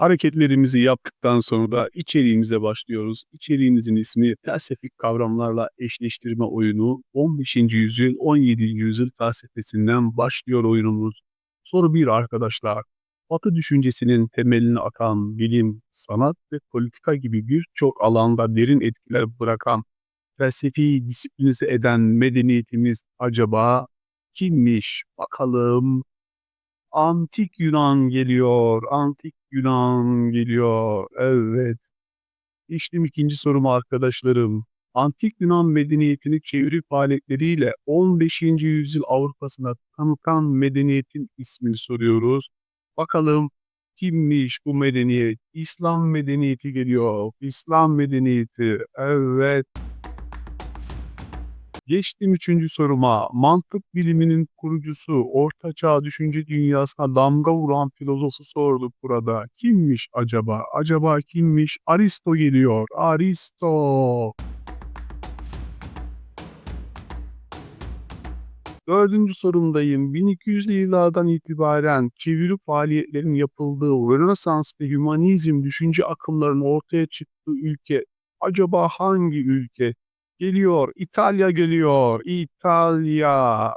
Hareketlerimizi yaptıktan sonra da içeriğimize başlıyoruz. İçeriğimizin ismi felsefik kavramlarla eşleştirme oyunu. 15. yüzyıl 17. yüzyıl felsefesinden başlıyor oyunumuz. Soru 1 arkadaşlar. Batı düşüncesinin temelini atan bilim, sanat ve politika gibi birçok alanda derin etkiler bırakan felsefi disiplinize eden medeniyetimiz acaba kimmiş? Bakalım. Antik Yunan geliyor. Antik Yunan geliyor. Evet. İşte ikinci sorum arkadaşlarım. Antik Yunan medeniyetini çeviri faaliyetleriyle 15. yüzyıl Avrupa'sına tanıtan medeniyetin ismini soruyoruz. Bakalım kimmiş bu medeniyet? İslam medeniyeti geliyor. İslam medeniyeti. Evet. Geçtim üçüncü soruma. Mantık biliminin kurucusu, ortaçağ düşünce dünyasına damga vuran filozofu sorduk burada. Kimmiş acaba? Acaba kimmiş? Aristo geliyor. Aristo. Dördüncü sorumdayım. 1200'lü yıllardan itibaren çeviri faaliyetlerinin yapıldığı Rönesans ve Hümanizm düşünce akımlarının ortaya çıktığı ülke acaba hangi ülke? Geliyor. İtalya geliyor. İtalya.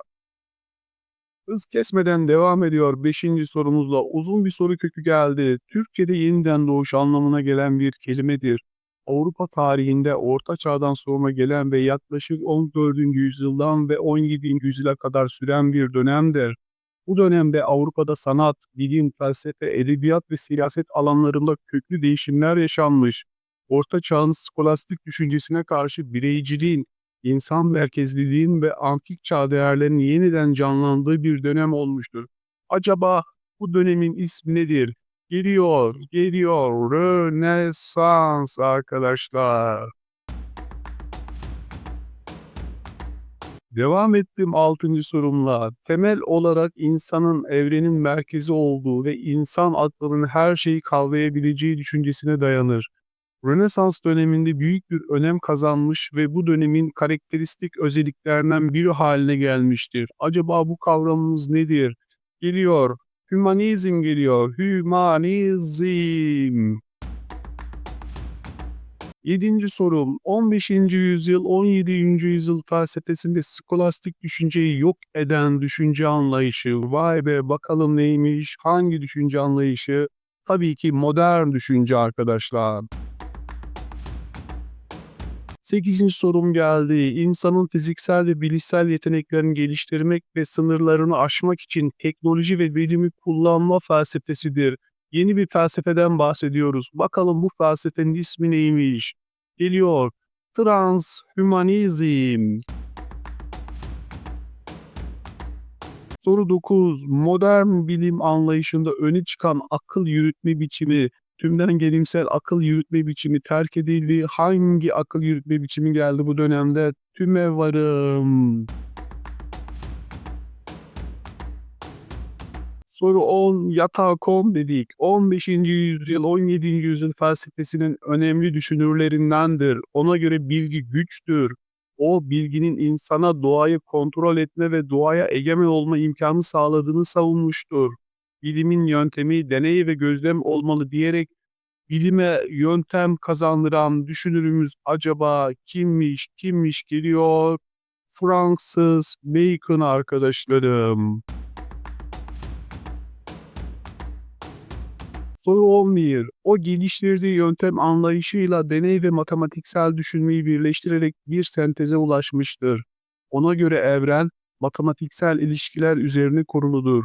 Hız kesmeden devam ediyor. Beşinci sorumuzla uzun bir soru kökü geldi. Türkçe'de yeniden doğuş anlamına gelen bir kelimedir. Avrupa tarihinde Orta Çağ'dan sonra gelen ve yaklaşık 14. yüzyıldan ve 17. yüzyıla kadar süren bir dönemdir. Bu dönemde Avrupa'da sanat, bilim, felsefe, edebiyat ve siyaset alanlarında köklü değişimler yaşanmış. Orta Çağ'ın skolastik düşüncesine karşı bireyciliğin, insan merkezliliğin ve antik çağ değerlerinin yeniden canlandığı bir dönem olmuştur. Acaba bu dönemin ismi nedir? Geliyor, geliyor. Rönesans arkadaşlar. Devam ettim 6. sorumla. Temel olarak insanın evrenin merkezi olduğu ve insan aklının her şeyi kavrayabileceği düşüncesine dayanır. Rönesans döneminde büyük bir önem kazanmış ve bu dönemin karakteristik özelliklerinden biri haline gelmiştir. Acaba bu kavramımız nedir? Geliyor. Hümanizm geliyor. Hümanizm. Yedinci sorum. 15. yüzyıl 17. yüzyıl felsefesinde skolastik düşünceyi yok eden düşünce anlayışı. Vay be bakalım neymiş? Hangi düşünce anlayışı? Tabii ki modern düşünce arkadaşlar. 8. sorum geldi. İnsanın fiziksel ve bilişsel yeteneklerini geliştirmek ve sınırlarını aşmak için teknoloji ve bilimi kullanma felsefesidir. Yeni bir felsefeden bahsediyoruz. Bakalım bu felsefenin ismi neymiş? Geliyor. Transhumanizm. Soru 9. Modern bilim anlayışında öne çıkan akıl yürütme biçimi tümden gelimsel akıl yürütme biçimi terk edildi. Hangi akıl yürütme biçimi geldi bu dönemde? Tüme varım. Soru 10. Yatakom dedik. 15. yüzyıl, 17. yüzyıl felsefesinin önemli düşünürlerindendir. Ona göre bilgi güçtür. O bilginin insana doğayı kontrol etme ve doğaya egemen olma imkanı sağladığını savunmuştur bilimin yöntemi deney ve gözlem olmalı diyerek bilime yöntem kazandıran düşünürümüz acaba kimmiş, kimmiş geliyor? Fransız Bacon arkadaşlarım. Soru 11. O geliştirdiği yöntem anlayışıyla deney ve matematiksel düşünmeyi birleştirerek bir senteze ulaşmıştır. Ona göre evren matematiksel ilişkiler üzerine kuruludur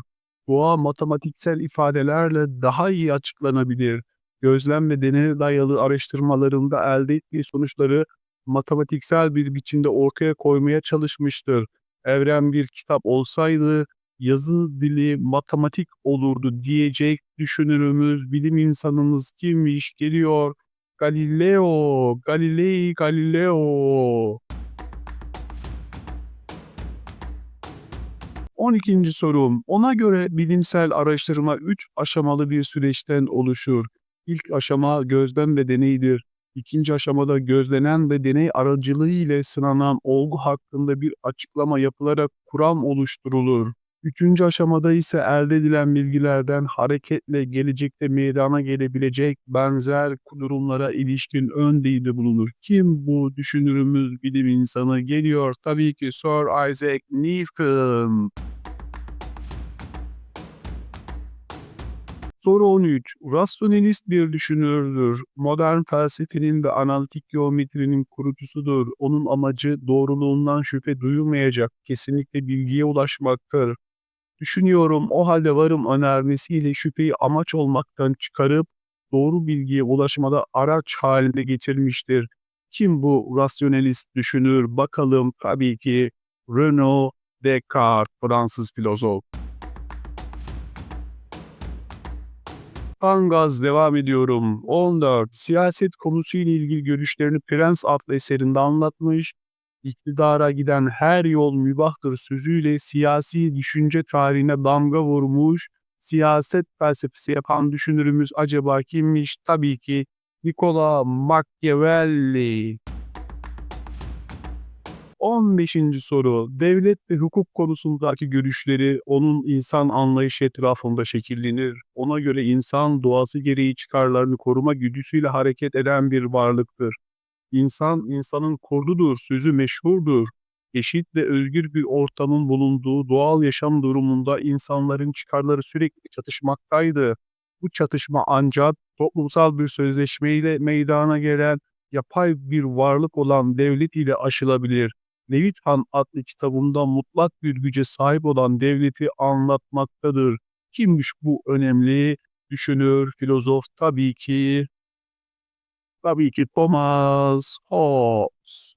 doğa matematiksel ifadelerle daha iyi açıklanabilir. Gözlem ve deneye dayalı araştırmalarında elde ettiği sonuçları matematiksel bir biçimde ortaya koymaya çalışmıştır. Evren bir kitap olsaydı yazı dili matematik olurdu diyecek düşünürümüz, bilim insanımız kimmiş geliyor? Galileo, Galilei Galileo. 12. sorum. Ona göre bilimsel araştırma 3 aşamalı bir süreçten oluşur. İlk aşama gözlem ve deneydir. İkinci aşamada gözlenen ve deney aracılığı ile sınanan olgu hakkında bir açıklama yapılarak kuram oluşturulur. Üçüncü aşamada ise elde edilen bilgilerden hareketle gelecekte meydana gelebilecek benzer durumlara ilişkin ön değinde bulunur. Kim bu düşünürümüz, bilim insanı geliyor? Tabii ki Sir Isaac Newton. Soru 13. Rasyonelist bir düşünürdür. Modern felsefenin ve analitik geometrinin kurucusudur. Onun amacı doğruluğundan şüphe duyulmayacak, kesinlikle bilgiye ulaşmaktır. Düşünüyorum o halde varım önermesiyle şüpheyi amaç olmaktan çıkarıp doğru bilgiye ulaşmada araç haline getirmiştir. Kim bu rasyonelist düşünür? Bakalım tabii ki Renaud Descartes, Fransız filozof. Angaz devam ediyorum. 14. Siyaset konusuyla ilgili görüşlerini Prens adlı eserinde anlatmış. İktidara giden her yol mübahtır sözüyle siyasi düşünce tarihine damga vurmuş. Siyaset felsefesi yapan düşünürümüz acaba kimmiş? Tabii ki Nicola Machiavelli. 15. soru. Devlet ve hukuk konusundaki görüşleri onun insan anlayışı etrafında şekillenir. Ona göre insan doğası gereği çıkarlarını koruma güdüsüyle hareket eden bir varlıktır. İnsan, insanın kurdudur, sözü meşhurdur. Eşit ve özgür bir ortamın bulunduğu doğal yaşam durumunda insanların çıkarları sürekli çatışmaktaydı. Bu çatışma ancak toplumsal bir sözleşmeyle meydana gelen yapay bir varlık olan devlet ile aşılabilir. Levithan adlı kitabında mutlak bir güce sahip olan devleti anlatmaktadır. Kimmiş bu önemli düşünür, filozof? Tabii ki, tabii ki Thomas Hobbes.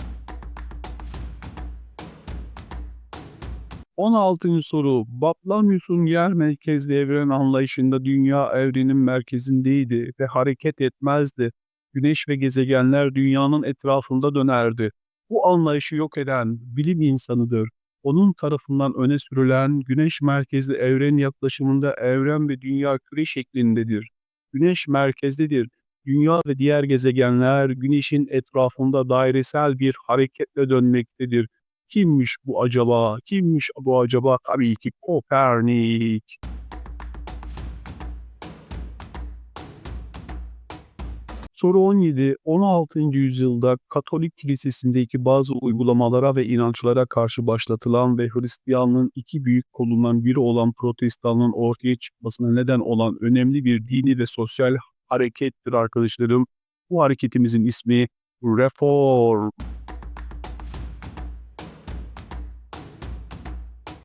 16. soru. Batlamyus'un yer merkezli evren anlayışında dünya evrenin merkezindeydi ve hareket etmezdi. Güneş ve gezegenler dünyanın etrafında dönerdi. Bu anlayışı yok eden bilim insanıdır. Onun tarafından öne sürülen güneş merkezli evren yaklaşımında evren ve dünya küre şeklindedir. Güneş merkezdedir. Dünya ve diğer gezegenler güneşin etrafında dairesel bir hareketle dönmektedir. Kimmiş bu acaba? Kimmiş bu acaba? Tabii ki Kopernik. Soru 17. 16. yüzyılda Katolik Kilisesi'ndeki bazı uygulamalara ve inançlara karşı başlatılan ve Hristiyanlığın iki büyük kolundan biri olan Protestanlığın ortaya çıkmasına neden olan önemli bir dini ve sosyal harekettir arkadaşlarım. Bu hareketimizin ismi Reform.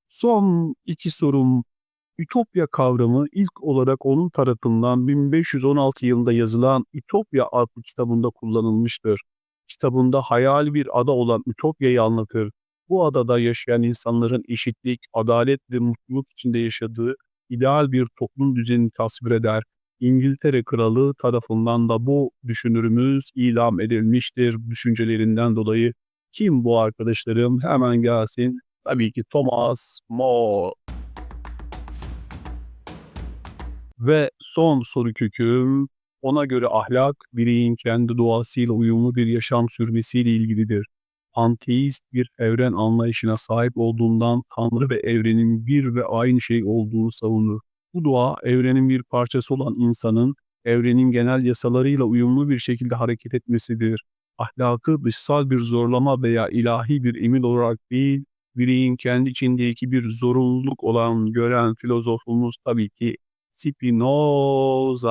Son iki sorum. Ütopya kavramı ilk olarak onun tarafından 1516 yılında yazılan Ütopya adlı kitabında kullanılmıştır. Kitabında hayali bir ada olan Ütopya'yı anlatır. Bu adada yaşayan insanların eşitlik, adalet ve mutluluk içinde yaşadığı ideal bir toplum düzenini tasvir eder. İngiltere Kralı tarafından da bu düşünürümüz idam edilmiştir düşüncelerinden dolayı. Kim bu arkadaşlarım? Hemen gelsin. Tabii ki Thomas More. Ve son soru köküm, ona göre ahlak, bireyin kendi doğasıyla uyumlu bir yaşam sürmesiyle ilgilidir. Panteist bir evren anlayışına sahip olduğundan Tanrı ve evrenin bir ve aynı şey olduğunu savunur. Bu doğa, evrenin bir parçası olan insanın, evrenin genel yasalarıyla uyumlu bir şekilde hareket etmesidir. Ahlakı dışsal bir zorlama veya ilahi bir emir olarak değil, bireyin kendi içindeki bir zorunluluk olan gören filozofumuz tabii ki Spinoza